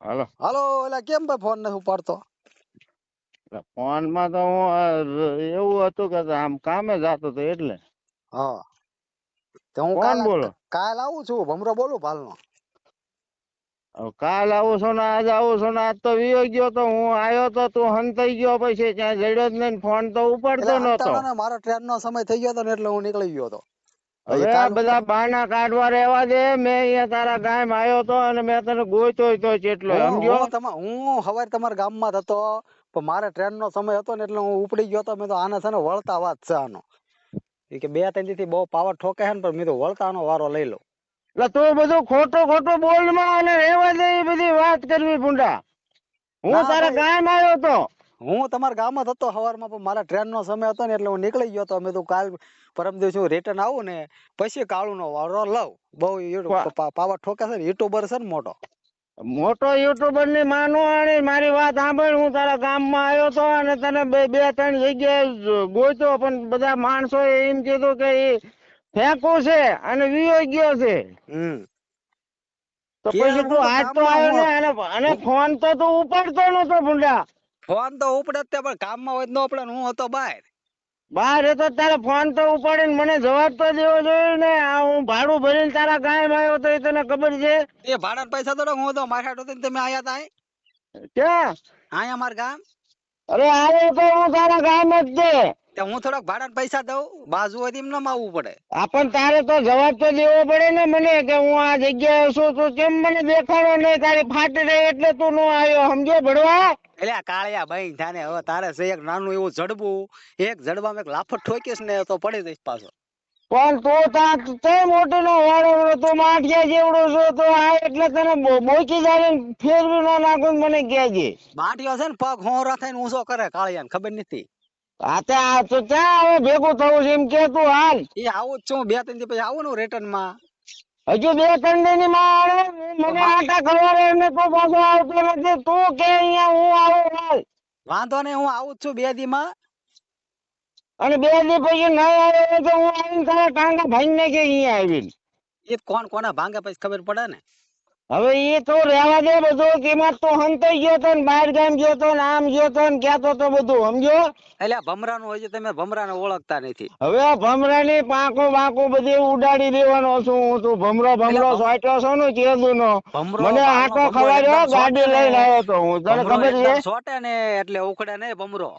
હાલો. હાલો એટલે કેમ ભાઈ ફોન નથી ઉપાડતો? ફોનમાં તો હું એવું હતું કે આમ કામે જતો હતો એટલે. હા. તો હું કોણ કાલ બોલો? કાલ આવું છું ભમરો બોલું ભાલનો. કાલ આવું છું ને આજ આવું છું ને આજ તો વિયો ગયો તો હું આયો તો તું હંતાઈ ગયો પછી ત્યાં જડ્યો જ નહીં ફોન તો ઉપાડતો નતો મારો ટ્રેન નો સમય થઈ ગયો હતો ને એટલે હું નીકળી ગયો હતો. હવે આ બધા બાના કાઢવા રહેવા દે. મેં અહીંયા તારા ગામ આવ્યો તો અને મેં તને ગોત્યો તો કેટલો સમજો હું હું સવારે તમારા ગામમાં હતો પણ મારે ટ્રેન નો સમય હતો ને એટલે હું ઉપડી ગયો મેં તો આને છે ને વળતા વાત છે આનો. કે બે ત્રણથી બહુ પાવર ઠોકે છે ને પણ મેં તો વળતાનો વારો લઈ લઉં. એટલે તું બધું ખોટો ખોટો બોલમાં અને રહેવા દે એ બધી વાત કરવી ભૂંડા. હું તારા. ગામ આવ્યો તો હું તમારા ગામમાં હતો સવારમાં પણ મારા ટ્રેનનો સમય હતો ને એટલે હું નીકળી ગયો હતો. મેં તો કાલ પરમ દિવસ હું રિટર્ન આવું ને પછી કાળુનો વારો લઉં. બહુ પાવર ઠોકે છે ને યુટ્યુબર છે ને મોટો. મોટો યુટ્યુબરની માનો અને મારી વાત સાંભળ. હું તારા ગામમાં આવ્યો તો અને તને બે બે ત્રણ જગ્યાએ ગોતો પણ બધા માણસો એમ કીધું કે એ ફેંકો છે અને વિયો ગયો છે. તો પછી તું આજ તો આવ્યો ને અને ફોન તો તું ઉપાડતો નતો ભૂંડા. ફોન તો ઉપડે તે પણ કામમાં હોય તો ન ઉપડે હું હતો બહાર. બહાર હતો તારે ફોન તો ઉપાડે મને જવાબ તો દેવો જોઈએ ને આ હું ભાડું ભરીને તારા ગામ આવ્યો તો એ તને ખબર છે. એ ભાડા પૈસા તો હું તો મારા હાટુ તમે આયા તા? ક્યાં? આયા મારા ગામ. અરે આવ્યો તો હું તારા ગામ જ છે તે હું થોડાક ભાડા પૈસા દઉં બાજુ હોય એમ ન આવવું પડે. આપણ તારે તો જવાબ તો દેવો પડે ને મને કે હું આ જગ્યાએ છું તું કેમ મને દેખાડો નહીં તારી ફાટી રહી એટલે તું નો આવ્યો સમજો ભડવા? એટલે આ કાળિયા ભાઈ થાને હવે તારે છે એક નાનું એવું જડબું એક જડબામાં એક લાફટ ઠોકીશ ને તો પડી જઈશ પાછો. પણ તો તા તે મોટો નો વાળો તો માઠિયા જેવડો છો તો આ એટલે તને બોકી જાય ફેરવી ના નાખું મને કહેજે. માઠિયો છે ને પગ હોરા થઈને ઊંચો કરે કાળિયા ખબર નથી. આ તો ક્યાં ભેગું થવું છે એમ કે તું હાલ. એ આવું જ છું બે ત્રણ દી પછી આવું ને રિટર્નમાં. હજુ બે ત્રણ દિનની માં આવે, મને આટા ખવડાવે એમને તો પાછો આવતો નથી. તું કે અહીંયા હું આવું હાલ. વાંધો નહીં હું આવું જ છું બે દી માં અને બે દી પછી નહીં આવે તો હું આવીને તારા ટાંગા ભાઈને કે અહીંયા આવીને. એ કોણ કોના ભાંગે પછી ખબર પડે ને? હવે એ તો રહેવા દે બધું કિંમત તો હંતાઈ ગયો તો ને બહાર ગામ ગયો તો ને આમ ગયો તો ને કહેતો તો બધું સમજો? એટલે ભમરાનું હોય છે તમે ભમરાને ઓળખતા નથી. હવે ભમરા ભમરાની પાંખો બાંખો બધી ઉડાડી દેવાનો છું હું તું. ભમરો ભમરો સોટો છો ને ચેદુ નો મને આટો ખવાડ્યો ગાડી લઈને. આવ્યો તો હું તને ખબર છે? સોટે ને એટલે ઉખડે ને ભમરો.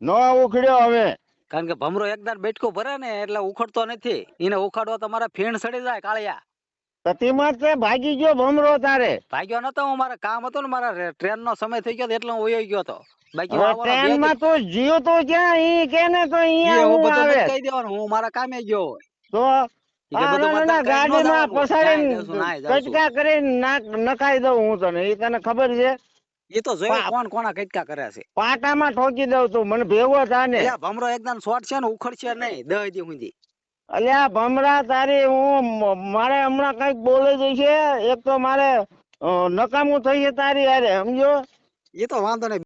નો ઉખડ્યો હવે. કારણ કે ભમરો એકદમ બેઠકો ભરે ને એટલે ઉખડતો નથી. એને ઉખાડવા તમારે ફીણ સડી જાય કાળિયા. તે ભાગી ગયો ભમરો તારે. ભાગ્યો નતો હું મારા કામ હતું ને મારા ટ્રેન નો સમય થઈ ગયો એટલે હું વયો ગયો તો. ટ્રેનમાં તો જીવ તો ક્યાં ઈ કે ને તો અહીંયા હું આવે. કહી દેવાનું હું મારા કામે ગયો તો ગાડીમાં નખાઈ દઉં હું તને. એ તને ખબર છે? એ તો પા- કોણ કોના કટકા કરે છે. પાટામાં ઠોકી દઉં તું મને ભેગો થાય ને ભમરો એકદમ શોર્ટ છે ને ઉખડશે નહીં. દહ દી સુધી અલ્યા, ભમરા તારી, હું મારે હમણાં કંઈક બોલે છે. એક તો મારે નકામું થઈ છે તારી અરે સમજો? એ તો વાંધો નહીં.